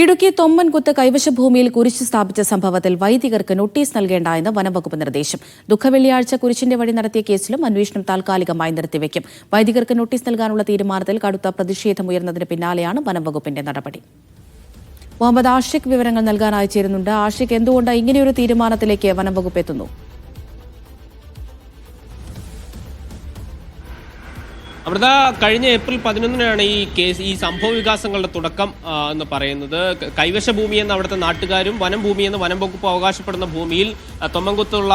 ഇടുക്കി തൊമ്മൻകുത്ത് കൈവശഭൂമിയിൽ കുരിശ് സ്ഥാപിച്ച സംഭവത്തിൽ വൈദികർക്ക് നോട്ടീസ് നൽകേണ്ട എന്ന് വനംവകുപ്പ് നിർദ്ദേശം. ദുഃഖവെള്ളിയാഴ്ച കുരിശിന്റെ വഴി നടത്തിയ കേസിലും അന്വേഷണം താൽക്കാലികമായി നിർത്തിവെക്കും. വൈദികർക്ക് നോട്ടീസ് നൽകാനുള്ള തീരുമാനത്തിൽ കടുത്ത പ്രതിഷേധമുയർന്നതിന് പിന്നാലെയാണ് വനംവകുപ്പിന്റെ നടപടി. മുഹമ്മദ് ആഷിഖ് വിവരങ്ങൾ നൽകാനായി ചേരുന്നുണ്ട്. ആഷിഖ് എന്തുകൊണ്ട് ഇങ്ങനെയൊരു തീരുമാനത്തിലേക്ക് വനംവകുപ്പ് എത്തുന്നു? അമൃത കഴിഞ്ഞ ഏപ്രിൽ പതിനൊന്നിനാണ് ഈ കേസ് ഈ സംഭവ വികാസങ്ങളുടെ തുടക്കം എന്ന് പറയുന്നത്. കൈവശ ഭൂമി എന്ന് അവിടുത്തെ നാട്ടുകാരും വനം ഭൂമി എന്ന് വനം വകുപ്പ് അവകാശപ്പെടുന്ന ഭൂമിയിൽ തൊമ്മൻകുത്തുള്ള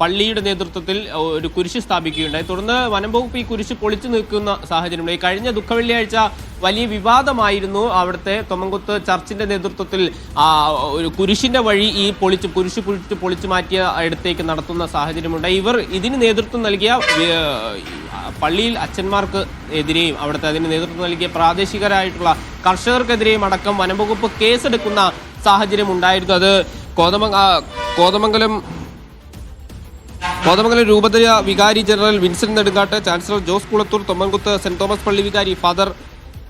പള്ളിയുടെ നേതൃത്വത്തിൽ ഒരു കുരിശ് സ്ഥാപിക്കുകയുണ്ടായി. തുടർന്ന് വനം വകുപ്പ് ഈ കുരിശ് പൊളിച്ചു നിൽക്കുന്ന സാഹചര്യമുണ്ട്. ഈ കഴിഞ്ഞ ദുഃഖവെള്ളിയാഴ്ച വലിയ വിവാദമായിരുന്നു അവിടുത്തെ തൊമ്മൻകുത്ത് ചർച്ചിന്റെ നേതൃത്വത്തിൽ ഒരു കുരിശിന്റെ വഴി ഈ പൊളിച്ച് കുരിശ് പൊളിച്ച് പൊളിച്ചു മാറ്റിയ ഇടത്തേക്ക് നടത്തുന്ന സാഹചര്യമുണ്ട്. ഇവർ ഇതിന് നേതൃത്വം നൽകിയ പള്ളിയിൽ അച്ഛന്മാർക്ക് എതിരെയും അവിടുത്തെ അതിന് നേതൃത്വം നൽകിയ പ്രാദേശികരായിട്ടുള്ള കർഷകർക്കെതിരെയും അടക്കം വനംവകുപ്പ് കേസെടുക്കുന്ന സാഹചര്യം ഉണ്ടായിരുന്നു. അത് കോതമംഗ കോതമംഗലം കോതമംഗലം രൂപതയ വികാരി general Vincent Nedunkattu chancellor Jose Kulathoor Thommankuthu saint Thomas പള്ളി വികാരി ഫാദർ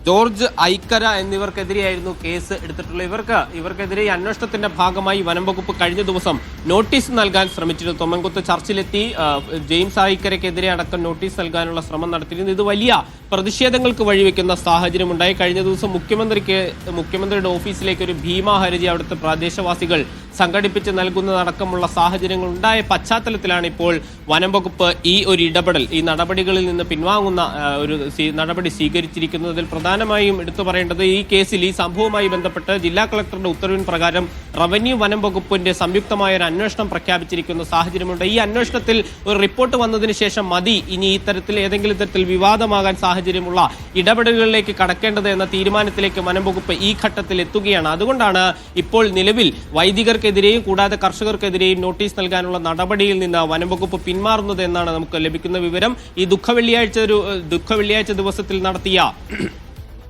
ജോർജ് ഐക്കര എന്നിവർക്കെതിരെയായിരുന്നു കേസ് എടുത്തിട്ടുള്ളത്. ഇവർക്ക് ഇവർക്കെതിരെ ഈ അന്വേഷണത്തിന്റെ ഭാഗമായി വനം വകുപ്പ് കഴിഞ്ഞ ദിവസം നോട്ടീസ് നൽകാൻ ശ്രമിച്ചിരുന്നു. തൊമ്മൻകുത്ത് ചർച്ചിലെത്തി ജെയിംസ് ഐക്കരയ്ക്കെതിരെ അടക്കം നോട്ടീസ് നൽകാനുള്ള ശ്രമം നടത്തിയിരുന്നു. ഇത് വലിയ പ്രതിഷേധങ്ങൾക്ക് വഴിവെക്കുന്ന സാഹചര്യമുണ്ടായി. കഴിഞ്ഞ ദിവസം മുഖ്യമന്ത്രിക്ക് മുഖ്യമന്ത്രിയുടെ ഓഫീസിലേക്ക് ഒരു ഭീമാ ഹർജി അവിടുത്തെ പ്രദേശവാസികൾ സംഘടിപ്പിച്ച് നൽകുന്നതടക്കമുള്ള സാഹചര്യങ്ങൾ ഉണ്ടായ പശ്ചാത്തലത്തിലാണ് ഇപ്പോൾ വനം വകുപ്പ് ഈ ഒരു ഇടപെടൽ ഈ നടപടികളിൽ നിന്ന് പിൻവാങ്ങുന്ന ഒരു നടപടി സ്വീകരിച്ചിരിക്കുന്നതിൽ പ്രധാനമായും എടുത്തു പറയേണ്ടത് ഈ കേസിൽ ഈ സംഭവവുമായി ബന്ധപ്പെട്ട് ജില്ലാ കളക്ടറുടെ ഉത്തരവിൻ പ്രകാരം റവന്യൂ വനം വകുപ്പിന്റെ സംയുക്തമായ ഒരു അന്വേഷണം പ്രഖ്യാപിച്ചിരിക്കുന്ന സാഹചര്യമുണ്ട്. ഈ അന്വേഷണത്തിൽ ഒരു റിപ്പോർട്ട് വന്നതിന് ശേഷം മതി. ഇനി ഇത്തരത്തിൽ ഏതെങ്കിലും തരത്തിൽ വിവാദമാകാൻ സാഹചര്യമുള്ള ഇടപെടലുകളിലേക്ക് കടക്കേണ്ടത് എന്ന തീരുമാനത്തിലേക്ക് വനം വകുപ്പ് ഈ ഘട്ടത്തിൽ എത്തുകയാണ്. അതുകൊണ്ടാണ് ഇപ്പോൾ നിലവിൽ വൈദികർക്കെതിരെയും കൂടാതെ കർഷകർക്കെതിരെയും നോട്ടീസ് നൽകാനുള്ള നടപടിയിൽ നിന്ന് വനം വകുപ്പ് പിന്മാറുന്നത് എന്നാണ് നമുക്ക് ലഭിക്കുന്ന വിവരം. ഈ ദുഃഖ വെള്ളിയാഴ്ച ഒരു ദുഃഖ വെള്ളിയാഴ്ച ദിവസത്തിൽ നടത്തിയ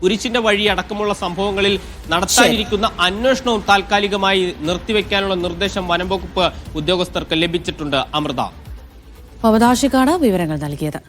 കുരിശിന്റെ വഴി അടക്കമുള്ള സംഭവങ്ങളിൽ നടത്താനിരിക്കുന്ന അന്വേഷണവും താൽക്കാലികമായി നിർത്തിവെക്കാനുള്ള നിർദ്ദേശം വനം വകുപ്പ് ഉദ്യോഗസ്ഥർക്ക് ലഭിച്ചിട്ടുണ്ട്. അമൃത. വിവരങ്ങൾ നൽകിയത്.